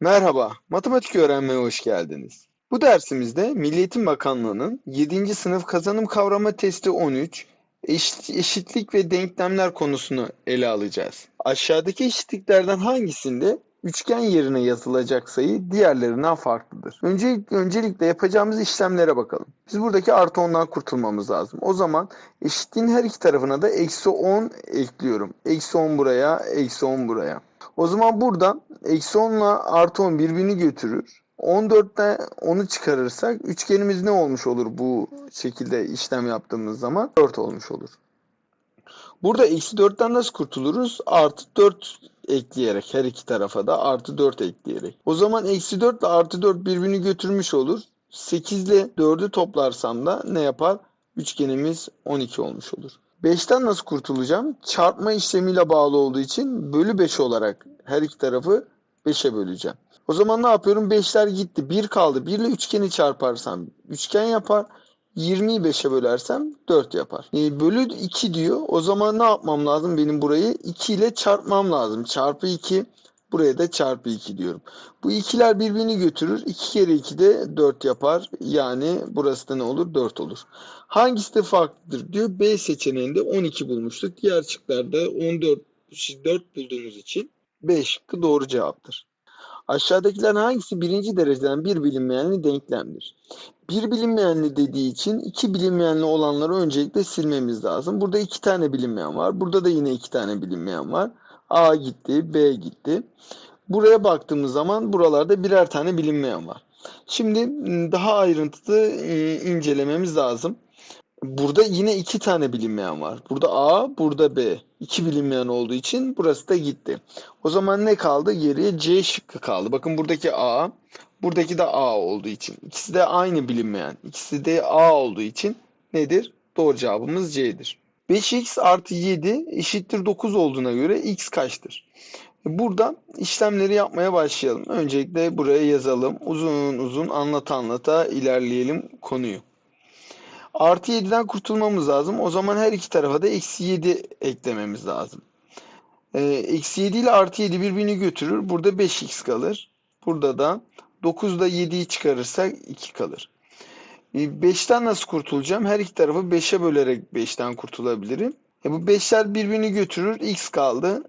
Merhaba, matematik öğrenmeye hoş geldiniz. Bu dersimizde Milli Eğitim Bakanlığı'nın 7. sınıf kazanım kavrama testi 13, eşit- eşitlik ve denklemler konusunu ele alacağız. Aşağıdaki eşitliklerden hangisinde üçgen yerine yazılacak sayı diğerlerinden farklıdır? Önce, öncelikle yapacağımız işlemlere bakalım. Biz buradaki artı 10'dan kurtulmamız lazım. O zaman eşitliğin her iki tarafına da eksi 10 ekliyorum. Eksi 10 buraya, eksi 10 buraya. O zaman buradan eksi 10 ile artı 10 birbirini götürür. 14'te 10'u çıkarırsak üçgenimiz ne olmuş olur bu şekilde işlem yaptığımız zaman? 4 olmuş olur. Burada eksi 4'ten nasıl kurtuluruz? Artı 4 ekleyerek her iki tarafa da artı 4 ekleyerek. O zaman eksi 4 ile artı 4 birbirini götürmüş olur. 8 ile 4'ü toplarsam da ne yapar? Üçgenimiz 12 olmuş olur. 5'ten nasıl kurtulacağım? Çarpma işlemiyle bağlı olduğu için bölü 5 olarak her iki tarafı 5'e böleceğim. O zaman ne yapıyorum? 5'ler gitti. 1 kaldı. 1 ile üçgeni çarparsam üçgen yapar. 20'yi 5'e bölersem 4 yapar. E, bölü 2 diyor. O zaman ne yapmam lazım? Benim burayı 2 ile çarpmam lazım. Çarpı 2. Buraya da çarpı 2 diyorum. Bu ikiler birbirini götürür. 2 kere 2 de 4 yapar. Yani burası da ne olur? 4 olur. Hangisi de farklıdır diyor. B seçeneğinde 12 bulmuştuk. Diğer şıklarda 14 4 bulduğumuz için B şıkkı doğru cevaptır. Aşağıdakilerin hangisi birinci dereceden bir bilinmeyenli denklemdir? Bir bilinmeyenli dediği için iki bilinmeyenli olanları öncelikle silmemiz lazım. Burada iki tane bilinmeyen var. Burada da yine iki tane bilinmeyen var. A gitti, B gitti. Buraya baktığımız zaman buralarda birer tane bilinmeyen var. Şimdi m, daha ayrıntılı e, incelememiz lazım. Burada yine iki tane bilinmeyen var. Burada A, burada B. İki bilinmeyen olduğu için burası da gitti. O zaman ne kaldı? Geriye C şıkkı kaldı. Bakın buradaki A, buradaki de A olduğu için. İkisi de aynı bilinmeyen. İkisi de A olduğu için nedir? Doğru cevabımız C'dir. 5x artı 7 eşittir 9 olduğuna göre x kaçtır? Burada işlemleri yapmaya başlayalım. Öncelikle buraya yazalım. Uzun uzun anlata anlata ilerleyelim konuyu. Artı 7'den kurtulmamız lazım. O zaman her iki tarafa da eksi 7 eklememiz lazım. Ee, eksi 7 ile artı 7 birbirini götürür. Burada 5x kalır. Burada da 9 ile 7'yi çıkarırsak 2 kalır. 5'ten nasıl kurtulacağım? Her iki tarafı 5'e bölerek 5'ten kurtulabilirim. E bu 5'ler birbirini götürür. X kaldı.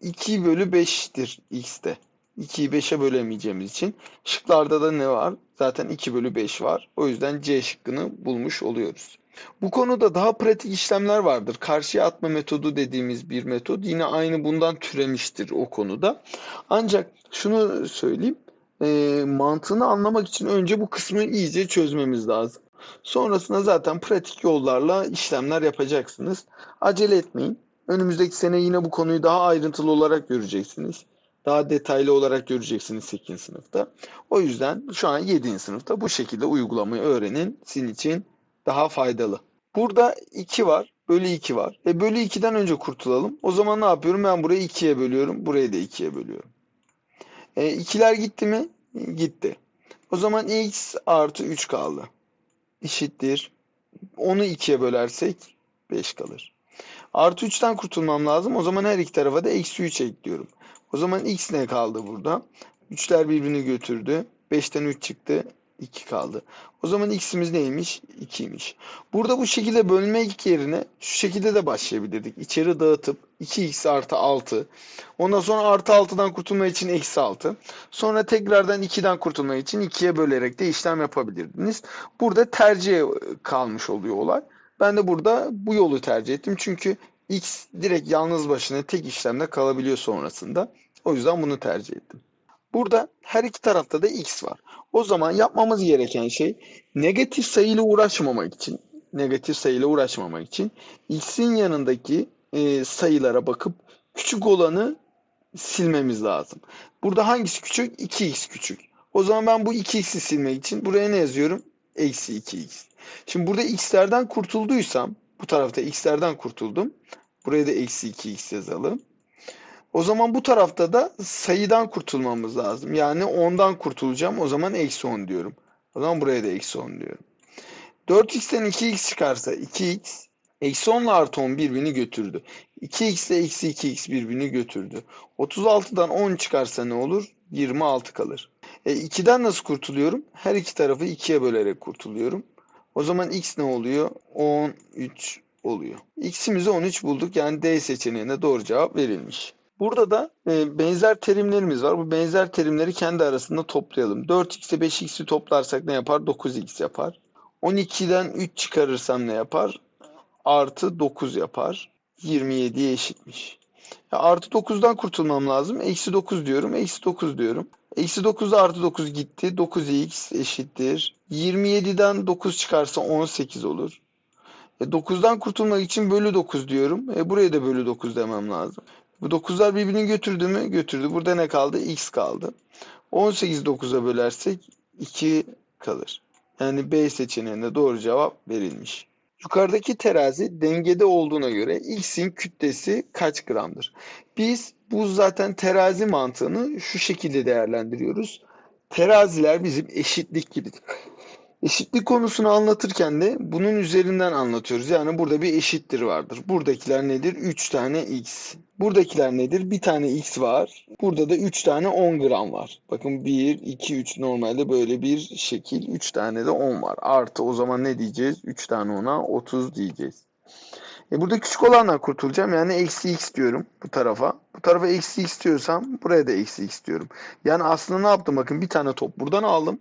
2 bölü 5'tir x'te. 2'yi 5'e bölemeyeceğimiz için. Şıklarda da ne var? Zaten 2 bölü 5 var. O yüzden C şıkkını bulmuş oluyoruz. Bu konuda daha pratik işlemler vardır. Karşıya atma metodu dediğimiz bir metod. Yine aynı bundan türemiştir o konuda. Ancak şunu söyleyeyim. E, mantığını anlamak için önce bu kısmı iyice çözmemiz lazım. Sonrasında zaten pratik yollarla işlemler yapacaksınız. Acele etmeyin. Önümüzdeki sene yine bu konuyu daha ayrıntılı olarak göreceksiniz. Daha detaylı olarak göreceksiniz 8. sınıfta. O yüzden şu an 7. sınıfta bu şekilde uygulamayı öğrenin. Sizin için daha faydalı. Burada 2 var. Bölü 2 var. E bölü 2'den önce kurtulalım. O zaman ne yapıyorum? Ben burayı 2'ye bölüyorum. Burayı da 2'ye bölüyorum. E, ikiler gitti mi? Gitti. O zaman x artı 3 kaldı. Eşittir. Onu 2'ye bölersek 5 kalır. Artı 3'ten kurtulmam lazım. O zaman her iki tarafa da eksi 3 ekliyorum. O zaman x ne kaldı burada? 3'ler birbirini götürdü. 5'ten 3 çıktı. 2 kaldı. O zaman x'imiz neymiş? 2'ymiş. Burada bu şekilde bölmek yerine şu şekilde de başlayabilirdik. İçeri dağıtıp 2x artı 6. Ondan sonra artı 6'dan kurtulmak için eksi 6. Sonra tekrardan 2'den kurtulmak için 2'ye bölerek de işlem yapabilirdiniz. Burada tercih kalmış oluyor olay. Ben de burada bu yolu tercih ettim. Çünkü x direkt yalnız başına tek işlemde kalabiliyor sonrasında. O yüzden bunu tercih ettim. Burada her iki tarafta da x var. O zaman yapmamız gereken şey negatif sayıyla uğraşmamak için, negatif sayıyla uğraşmamak için x'in yanındaki e, sayılara bakıp küçük olanı silmemiz lazım. Burada hangisi küçük? 2x küçük. O zaman ben bu 2x'i silmek için buraya ne yazıyorum? Eksi 2x. Şimdi burada x'lerden kurtulduysam, bu tarafta x'lerden kurtuldum. Buraya da eksi 2x yazalım. O zaman bu tarafta da sayıdan kurtulmamız lazım. Yani 10'dan kurtulacağım. O zaman eksi 10 diyorum. O zaman buraya da eksi 10 diyorum. 4x'ten 2x çıkarsa 2x, eksi 10 ile artı 10 birbirini götürdü. 2x ile eksi 2x birbirini götürdü. 36'dan 10 çıkarsa ne olur? 26 kalır. E 2'den nasıl kurtuluyorum? Her iki tarafı 2'ye bölerek kurtuluyorum. O zaman x ne oluyor? 13 oluyor. X'imizi 13 bulduk. Yani D seçeneğine doğru cevap verilmiş. Burada da e, benzer terimlerimiz var. Bu benzer terimleri kendi arasında toplayalım. 4x ile 5x'i toplarsak ne yapar? 9x yapar. 12'den 3 çıkarırsam ne yapar? Artı 9 yapar. 27'ye eşitmiş. Ya artı 9'dan kurtulmam lazım. Eksi 9 diyorum. Eksi 9 diyorum. Eksi 9'da artı 9 gitti. 9x eşittir. 27'den 9 çıkarsa 18 olur. E 9'dan kurtulmak için bölü 9 diyorum. E buraya da bölü 9 demem lazım. Bu 9'lar birbirini götürdü mü? Götürdü. Burada ne kaldı? X kaldı. 18 9'a bölersek 2 kalır. Yani B seçeneğinde doğru cevap verilmiş. Yukarıdaki terazi dengede olduğuna göre X'in kütlesi kaç gramdır? Biz bu zaten terazi mantığını şu şekilde değerlendiriyoruz. Teraziler bizim eşitlik gibidir. Eşitlik konusunu anlatırken de bunun üzerinden anlatıyoruz. Yani burada bir eşittir vardır. Buradakiler nedir? 3 tane x. Buradakiler nedir? Bir tane x var. Burada da 3 tane 10 gram var. Bakın 1, 2, 3 normalde böyle bir şekil. 3 tane de 10 var. Artı o zaman ne diyeceğiz? 3 tane 10'a 30 diyeceğiz. E burada küçük olandan kurtulacağım. Yani eksi x diyorum bu tarafa. Bu tarafa eksi x diyorsam buraya da eksi x diyorum. Yani aslında ne yaptım? Bakın bir tane top buradan aldım.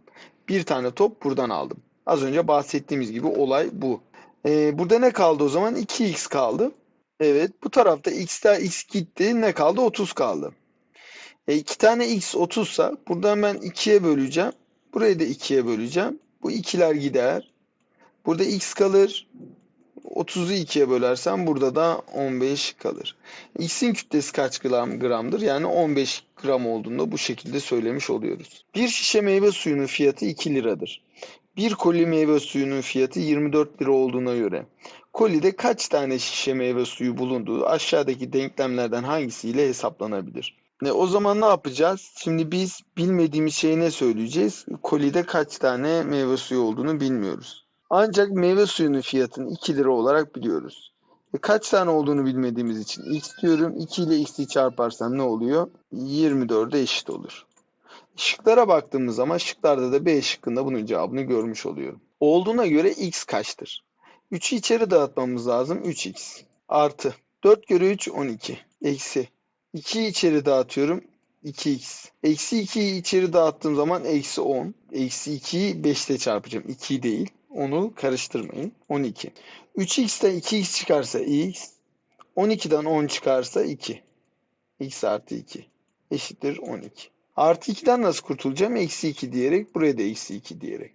Bir tane top buradan aldım. Az önce bahsettiğimiz gibi olay bu. Ee, burada ne kaldı o zaman? 2x kaldı. Evet bu tarafta x'ten x gitti. Ne kaldı? 30 kaldı. E, iki tane x 30 sa buradan ben 2'ye böleceğim. Burayı da 2'ye böleceğim. Bu ikiler gider. Burada x kalır. 30'u 2'ye bölersem burada da 15 kalır. X'in kütlesi kaç gram gramdır? Yani 15 gram olduğunda bu şekilde söylemiş oluyoruz. Bir şişe meyve suyunun fiyatı 2 liradır. Bir koli meyve suyunun fiyatı 24 lira olduğuna göre kolide kaç tane şişe meyve suyu bulunduğu aşağıdaki denklemlerden hangisiyle hesaplanabilir? Ne o zaman ne yapacağız? Şimdi biz bilmediğimiz şeyi ne söyleyeceğiz? Kolide kaç tane meyve suyu olduğunu bilmiyoruz. Ancak meyve suyunun fiyatını 2 lira olarak biliyoruz. E kaç tane olduğunu bilmediğimiz için x diyorum. 2 ile x'i çarparsam ne oluyor? 24'e eşit olur. Şıklara baktığımız zaman şıklarda da B şıkkında bunun cevabını görmüş oluyorum. Olduğuna göre x kaçtır? 3'ü içeri dağıtmamız lazım. 3x artı 4 kere 3 12 eksi 2'yi içeri dağıtıyorum. 2x. Eksi 2'yi içeri dağıttığım zaman eksi 10. Eksi 2'yi 5 ile çarpacağım. 2 değil. Onu karıştırmayın. 12. 3x'ten 2x çıkarsa x. 12'den 10 çıkarsa 2. x artı 2 eşittir 12. Artı 2'den nasıl kurtulacağım? Eksi 2 diyerek. Buraya da eksi 2 diyerek.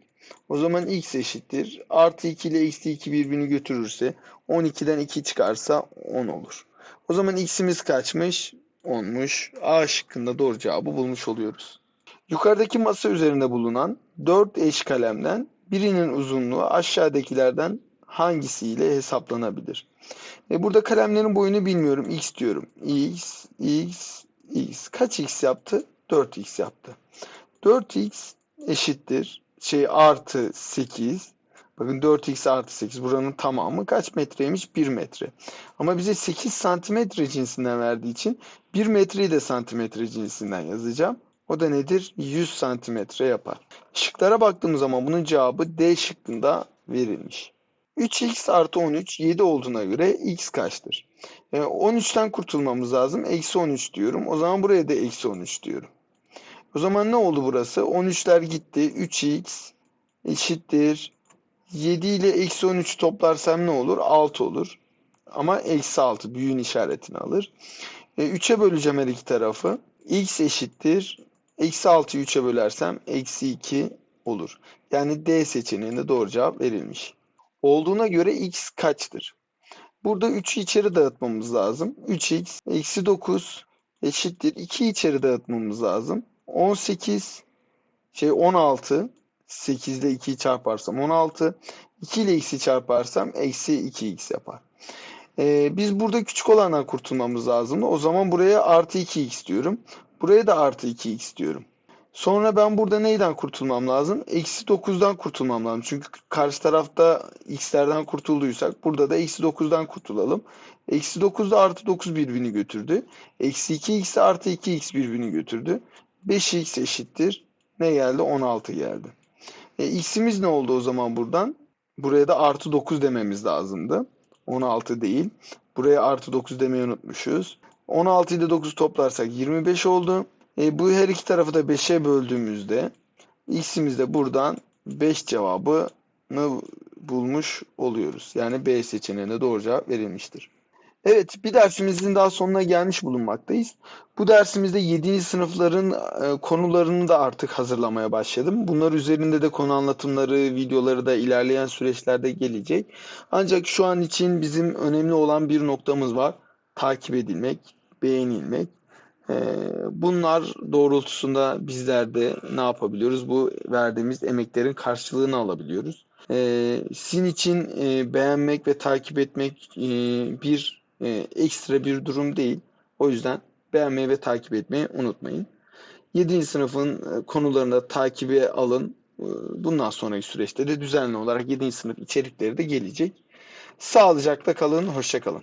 O zaman x eşittir. Artı 2 ile eksi 2 birbirini götürürse 12'den 2 çıkarsa 10 olur. O zaman x'imiz kaçmış? 10'muş. A şıkkında doğru cevabı bulmuş oluyoruz. Yukarıdaki masa üzerinde bulunan 4 eş kalemden birinin uzunluğu aşağıdakilerden hangisiyle hesaplanabilir? E burada kalemlerin boyunu bilmiyorum. X diyorum. X, X, X. Kaç X yaptı? 4X yaptı. 4X eşittir. Şey artı 8. Bakın 4x artı 8 buranın tamamı kaç metreymiş? 1 metre. Ama bize 8 santimetre cinsinden verdiği için 1 metreyi de santimetre cinsinden yazacağım. O da nedir? 100 santimetre yapar. Şıklara baktığımız zaman bunun cevabı D şıkkında verilmiş. 3x artı 13 7 olduğuna göre x kaçtır? E, 13'ten kurtulmamız lazım. Eksi 13 diyorum. O zaman buraya da eksi 13 diyorum. O zaman ne oldu burası? 13'ler gitti. 3x eşittir. 7 ile eksi 13 toplarsam ne olur? 6 olur. Ama eksi 6 büyüğün işaretini alır. E, 3'e böleceğim her iki tarafı. x eşittir. Eksi 6'yı 3'e bölersem eksi 2 olur. Yani D seçeneğinde doğru cevap verilmiş. Olduğuna göre x kaçtır? Burada 3'ü içeri dağıtmamız lazım. 3x eksi 9 eşittir. 2 içeri dağıtmamız lazım. 18 şey 16 8 ile 2'yi çarparsam 16 2 ile x'i çarparsam eksi 2x yapar. Ee, biz burada küçük olandan kurtulmamız lazım. O zaman buraya artı 2x diyorum. Buraya da artı 2x diyorum. Sonra ben burada neyden kurtulmam lazım? Eksi 9'dan kurtulmam lazım. Çünkü karşı tarafta x'lerden kurtulduysak burada da eksi 9'dan kurtulalım. Eksi 9'da artı 9 birbirini götürdü. Eksi 2x artı 2x birbirini götürdü. 5x eşittir. Ne geldi? 16 geldi. E, x'imiz ne oldu o zaman buradan? Buraya da artı 9 dememiz lazımdı. 16 değil. Buraya artı 9 demeyi unutmuşuz. 16 ile 9 toplarsak 25 oldu. E, bu her iki tarafı da 5'e böldüğümüzde x'imiz de buradan 5 cevabını bulmuş oluyoruz. Yani B seçeneğine doğru cevap verilmiştir. Evet, bir dersimizin daha sonuna gelmiş bulunmaktayız. Bu dersimizde 7. sınıfların e, konularını da artık hazırlamaya başladım. Bunlar üzerinde de konu anlatımları, videoları da ilerleyen süreçlerde gelecek. Ancak şu an için bizim önemli olan bir noktamız var. Takip edilmek, beğenilmek. E, Bunlar doğrultusunda bizler de ne yapabiliyoruz? Bu verdiğimiz emeklerin karşılığını alabiliyoruz. E, Sizin için e, beğenmek ve takip etmek e, bir e, ekstra bir durum değil. O yüzden beğenmeyi ve takip etmeyi unutmayın. 7. sınıfın konularını takibe alın. Bundan sonraki süreçte de düzenli olarak 7. sınıf içerikleri de gelecek. Sağlıcakla kalın, hoşça kalın.